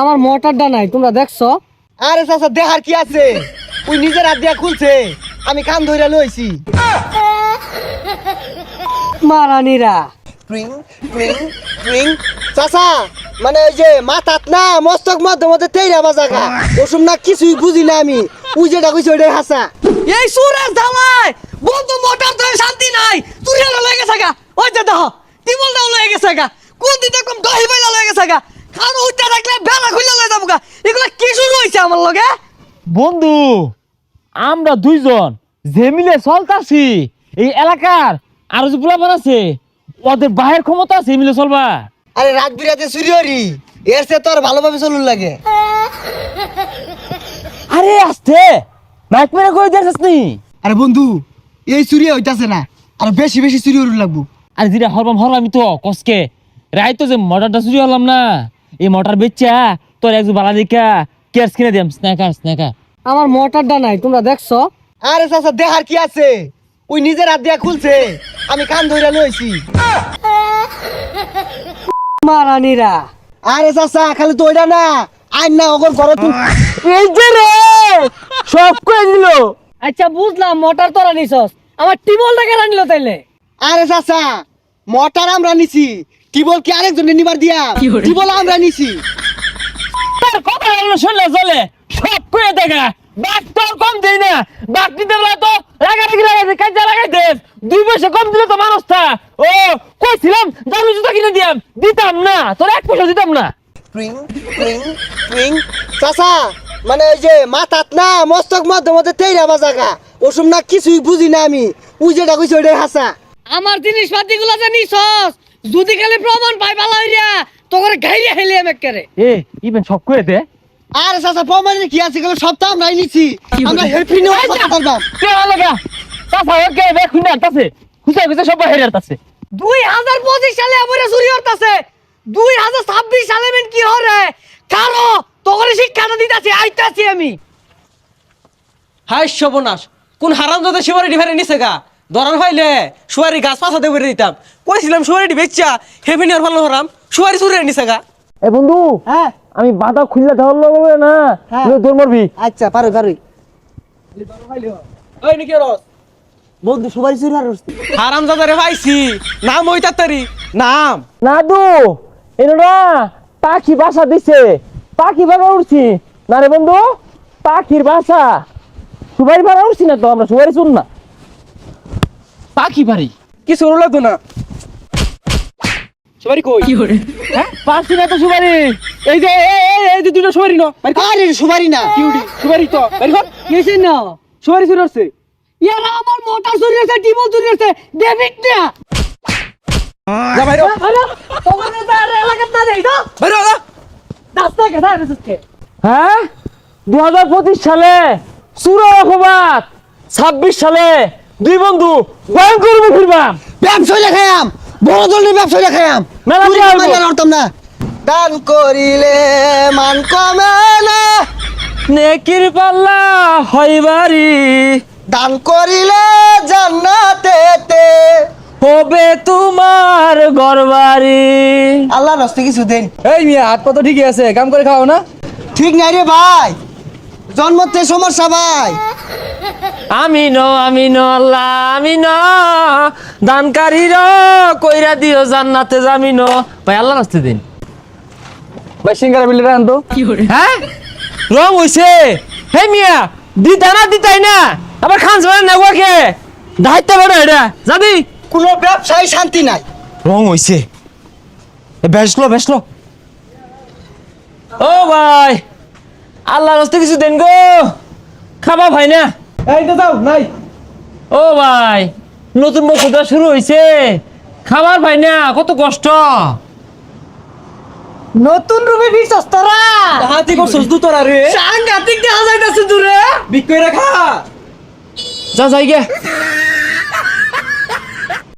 আমার মোটরটা নাই তোমরা দেখছ? আরে চাচা দেখার কি আছে? ওই নিজের হাত দিয়া খুলছে। আমি কান ধরে লইছি। মারানিরা। ট্রিং ট্রিং ট্রিং চাচা মানে ওই যে মাথাত না মস্তক মধ্যে মধ্যে তেইরা বাজাগা ওসব না কিছুই বুঝি না আমি। ওই যেটা কইছে ওইটাই হাসা। এই সুরের ধামাই বন্ধু মোটর তো শান্তি নাই। তুই হলো লয়ে গেছে গা। ওই যে দেখ টিবল দাও লয়ে গেছে গা। কোন দিন দেখম দহি বাইলা লয়ে গেছে গা। খান উঠতে থাকলে বেলা খুলে লয়ে যাব গা। এগুলা কি শুরু হইছে আমার লগে? বন্ধু আমরা দুইজন যে মিলে চলতাছি এই এলাকার আরও যে পোলাপান আছে ওদের বাহের ক্ষমতা আছে এই মিলে চলবা। আরে রাত বিরাতে সুরিয়রি এর সে তোর ভালোভাবে চলুন লাগে। আরে আসতে! মাইক মেরে কই দেখছিস নি? আরে বন্ধু এই চুরি হইতাছে না আর বেশি বেশি চুরি হরুন লাগবো। আরে যেটা হরবাম হরলামই তো কসকে। রাই তো যে মোটরটা চুরি হলাম না। এই মোটর বেচা তোর একজন বালা দেখা কেয়ার কিনে দিলাম স্ন্যাকার স্ন্যাকার আমার মোটরটা নাই তোমরা দেখছ? আরে চাচা দেখার কি আছে? ওই নিজের হাত দিয়া খুলছে। আমি কান ধরে লইছি। মারানিরা। আরে চাচা খালি তো ওইটা না। আইন না ওগর ঘরে তুই এই যে রে! সব কই দিল। আচ্ছা বুঝলাম মোটর তোরা নিছস। আমার টিবলটা কেন নিল তাইলে। আরে চাচা মোটর আমরা নিছি। টিবল কি আরেকজনে নিবার দিয়া? টিবল আমরা নিছি? তোর কথা হলো শুনলে চলে। সব কয়ে দেখা। বাক তোর কম দেই না। বাক দিতে বলে তো লাগাতে লাগাতে কাজে লাগাই দে দুই পয়সা কম দিলে তো মানুষটা ও কইছিলাম দামি জুতা কিনে দিয়াম। দিতাম না। তোর এক পয়সা দিতাম না। টুইং টুইং টুইং চাচা মানে ওই যে মাথাত না মস্তক মধ্যে মধ্যে তেইরা বাজাগা। ওসব না কিছুই বুঝি না আমি। ওই যেটা কইছে ওইটাই হাসা। আমার জিনিসপাতি গুলো যে নিছস যদি খালি প্রমাণ পাই ভালো হইরা তোকে গাইরে হেলে আমি করে এ ইভেন সব কয়ে দে। আরে চাচা প্রমাণে কি আছে? গেল সপ্তাহ আমরাই নিছি। আমরা হেল্পি নিয়ে কথা বলবাম কে লাগা তাছা ওকে বে খুনা তাছে খুশা খুশা সব হেরার তাছে দুই হাজার পঁচিশ সালে আমার চুরি হতাছে দুই হাজার ছাব্বিশ সালে মেন কি হরে? কারও তোকে শিক্ষাটা দিতেছি আইতাছি আমি। হাই সর্বনাশ। কোন হারাম যাতে সুপারি ডিভারে নিছে গা? দরান হইলে সুপারি গাছ পাছাতে করে দিতাম। কইছিলাম সুপারি বেচ্চা হেভি নিয়ার ভালো হরাম। সুপারি চুরি নিছে গা। এ বন্ধু হ্যাঁ। আমি বাধা খুললে ধরল হবে না হ্যাঁ। নইলে তোর মরবি। আচ্ছা পারো পারোই ওই নাকি রস বন্ধু সবাই চুরি আর হারাম যাদারে পাইছি। নাম ওই তাড়াতাড়ি। নাম। নাদু এনোরা পাখি বাসা দিছে। পাখি বাসা উঠছি না রে বন্ধু পাখির বাসা। সুবারি বাড়া উঠছি না তো আমরা সুবারি শুন না। পাখি বাড়ি? কিছু হলো তো না। সুপারি কই? হ্যাঁ পাচ্ছি না তো সুবারি এই যে এই এই- এই যে দুটো সুবারি ন আরে সুপারি না। সুপারি তো। বাড়ি কর। কেসে না সুপারি চুরি হচ্ছে ইয়ারা আমার মোটর চুরি হয়েছে টিবল চুরি হয়েছে ডেভিড না। যা বাইরে তোকে এলাকার না দেই তো। বাইরে যা। রাস্তা কেটে রেসে হ্যাঁ? দু হাজার পঁচিশ সালে সুরা রকমাত সালে দুই বন্ধু ভয়ঙ্কর মুখিরবাম ব্যবসা লেখায়াম বড় ধরনের ব্যবসা লেখায়াম মেলা। আর লড়তাম না। দান করিলে মান কমে না। নেকির পাল্লা হইবারি। দান করিলে জান্নাতেতে হবে তোমার গরবারি আল্লাহ নস্তে কিছু দেন। এই মিয়া হাত পা তো ঠিকই আছে কাম করে খাও না? ঠিক নাই রে ভাই। জন্মতে সমস্যা ভাই আমি ন আমি ন আল্লাহ আমি ন। দানকারীর কইরা দিও জান্নাতে যামি ন। ভাই আল্লাহ নাস্তে দিন। ভাই সিঙ্গারা বিলে রান তো। হ্যাঁ? রং হইছে। হে মিয়া দি দিতা না দিতাই না। আবার খান যাবে না ওকে দায়িত্ব বড় এটা। যাবি? কোনো ব্যবসায় শান্তি নাই। রং হইছে। বেসলো বেসলো। ও ভাই। আল্লাহ রাস্তে কিছু দেন গো। খাবা ভাই না? এই তো যাও নাই। ও ভাই নতুন বছরটা শুরু হইছে? খাবার ভাই না কত কষ্ট। নতুন রূপে বিশ তোরা? হাতি করছস দু তোরা রে। সাংঘাতিক দেখা যাইতাছে দূরে। বিক্রয় রাখা। যা যাই গে।